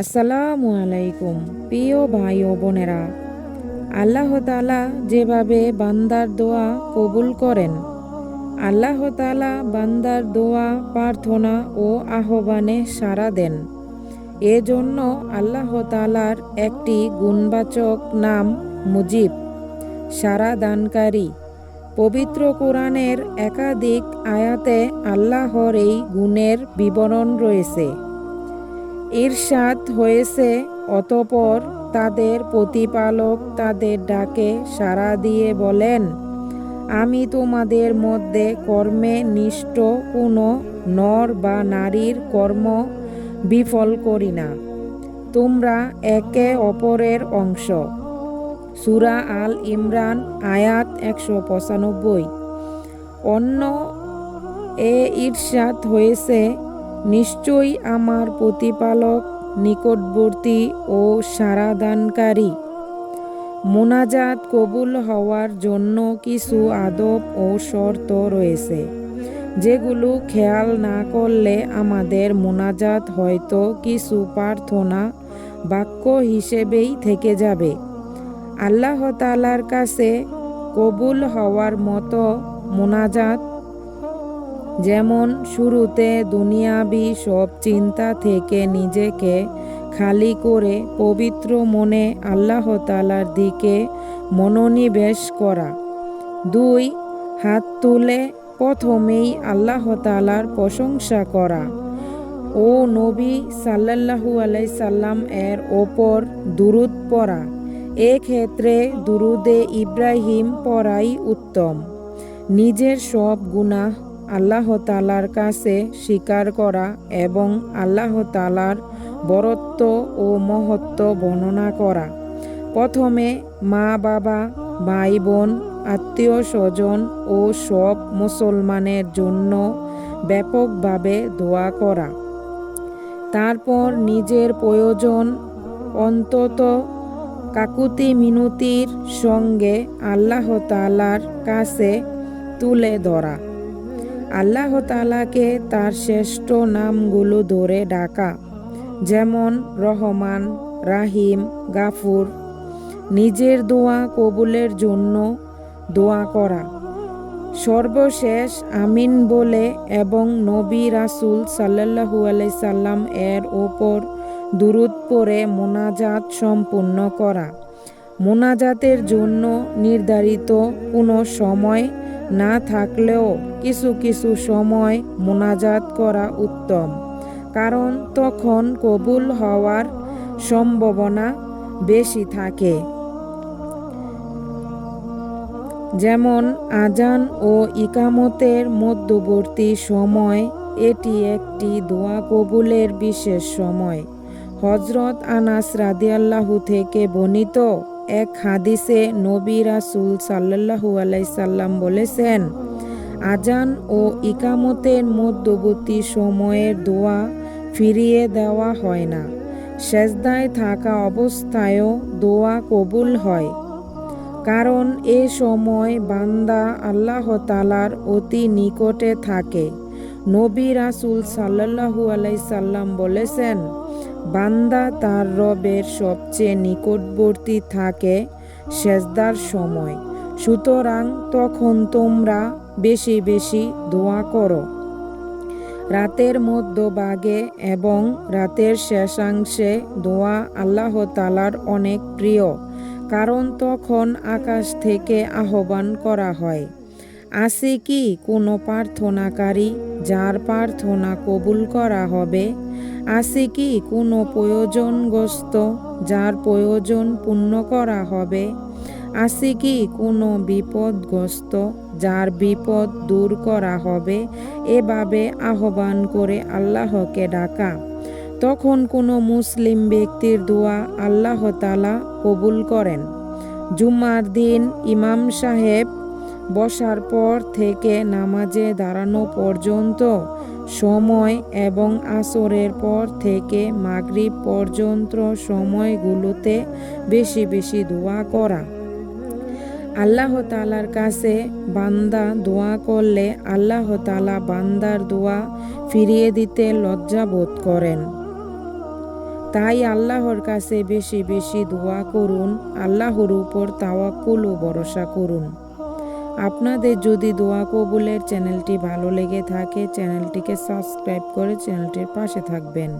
আসসালামু আলাইকুম, প্রিয় ভাই ও বোনেরা। আল্লাহ তালা যেভাবে বান্দার দোয়া কবুল করেন, আল্লাহ তালা বান্দার দোয়া, প্রার্থনা ও আহ্বানে সাড়া দেন। এজন্য আল্লাহ তালার একটি গুণবাচক নাম মুজিব সারা দানকারী। পবিত্র কোরআনের একাধিক আয়াতে আল্লাহর এই গুণের বিবরণ রয়েছে। ঈর্ষাদ হয়েছে, অতপর তাদের প্রতিপালক তাদের ডাকে সাড়া দিয়ে বলেন, আমি তোমাদের মধ্যে কর্মে নিষ্ঠ কোনো নর বা নারীর কর্ম বিফল করি না। তোমরা একে অপরের অংশ। সুরা আল ইমরান, আয়াত একশো পঁচানব্বই। অন্য এ ঈর্ষাদ হয়েছে নিশ্চয়ই আমার প্রতিপালক, নিকটবর্তী ও সারাদানকারী। মোনাজাত কবুল হওয়ার জন্য কিছু আদব ও শর্ত রয়েছে, যেগুলো খেয়াল না করলে আমাদের মোনাজাত হয়তো কিছু প্রার্থনা, বাক্য হিসেবেই থেকে যাবে। আল্লাহ তালার কাছে কবুল হওয়ার মতো মোনাজাত যেমন শুরুতে দুনিয়াবি সব চিন্তা থেকে নিজেকে খালি করে পবিত্র মনে আল্লাহ তালার দিকে মনোনিবেশ করা। দুই, হাত তুলে প্রথমেই আল্লাহ তালার প্রশংসা করা। ও নবী সাল্লাল্লাহু আলাই সাল্লাম এর ওপর দুরুদ পড়া। এক্ষেত্রে দুরুদে ইব্রাহিম পড়াই উত্তম। নিজের সব গুনাহ আল্লাহ তালার কাছে স্বীকার করা এবং আল্লাহ তালার বরত্ব ও মহত্ব বর্ণনা করা। প্রথমে মা বাবা, ভাই বোন, আত্মীয় স্বজন ও সব মুসলমানের জন্য ব্যাপকভাবে দোয়া করা। তারপর নিজের প্রয়োজন অন্তত কাকুতি মিনতির সঙ্গে আল্লাহ তালার কাছে তুলে ধরা। আল্লাহ তালাকে তার শ্রেষ্ঠ নামগুলো ধরে ডাকা, যেমন রহমান, রাহিম, গাফুর। নিজের দোয়া কবুলের জন্য দোয়া করা। সর্বশেষ আমিন বলে এবং নবী রাসুল সাল্লাহু সাল্লাম এর ওপর দুরুদ পরে মোনাজাত সম্পূর্ণ করা। মোনাজাতের জন্য নির্ধারিত কোনো সময় না থাকলেও কিছু কিছু সময় মোনাজাত করা উত্তম। কারণ তখন কবুল হওয়ার সম্ভাবনা বেশি থাকে। যেমন আজান ও ইকামতের মধ্যবর্তী সময়, এটি একটি দোয়া কবুলের বিশেষ সময়। হজরত আনাস রাদিয়াল্লাহু থেকে বর্ণিত এক হাদিসে নবী রাসুল সাল্লাহু আলাইসাল্লাম বলেছেন, আজান ও ইকামতের মধ্যবর্তী সময়ের দোয়া ফিরিয়ে দেওয়া হয় না। সেজদায় থাকা অবস্থায়ও দোয়া কবুল হয়। কারণ এ সময় বান্দা আল্লাহ তালার অতি নিকটে থাকে। নবী রাসুল সাল্লাহু আলাইসাল্লাম বলেছেন বান্দা তার রবের সবচেয়ে নিকটবর্তী থাকে সেজদার সময়। সুতরাং তখন তোমরা বেশি বেশি দোয়া করো। রাতের মধ্যভাগে এবং রাতের শেষাংশে দোয়া আল্লাহ তালার অনেক প্রিয়, কারণ তখন আকাশ থেকে আহ্বান করা হয়। আছে কি কোনো প্রার্থনাকারী যার প্রার্থনা কবুল করা হবে? আছে কি কোনো প্রয়োজনগ্রস্ত যার প্রয়োজন পূর্ণ করা হবে? আছে কি কোনো বিপদগ্রস্ত যার বিপদ দূর করা হবে? এভাবে আহ্বান করে আল্লাহকে ডাকা। তখন কোনো মুসলিম ব্যক্তির দোয়া আল্লাহ তালা কবুল করেন। জুম্মার দিন ইমাম সাহেব বসার পর থেকে নামাজে দাঁড়ানো পর্যন্ত, সময় এবং আসরের পর থেকে মাগরিব পর্যন্ত সময়গুলোতে বেশি বেশি দোয়া করা। আল্লাহ তালার কাছে বান্দা দোয়া করলে আল্লাহ তালা বান্দার দোয়া ফিরিয়ে দিতে লজ্জা বোধ করেন। তাই আল্লাহর কাছে বেশি বেশি দোয়া করুন, আল্লাহর উপর তাওয়াক্কুল ও ভরসা করুন। আপনাদের যদি দোয়া কবুলের চ্যানেলটি ভালো লেগে থাকে চ্যানেলটিকে সাবস্ক্রাইব করে চ্যানেলটির পাশে থাকবেন।